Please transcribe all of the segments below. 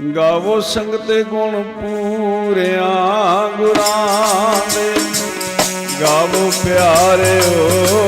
ਗਾਵੋ ਸੰਗਤ ਗੁਣ ਪੂਰਿਆ ਗੁਰਾਂ ਦੇ। ਗਾਵੋ ਪਿਆਰਿਓ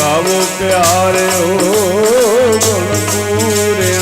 ਗਾਵੋ ਪਿਆਰਿਓ ਗੁਣ ਪੂਰੇ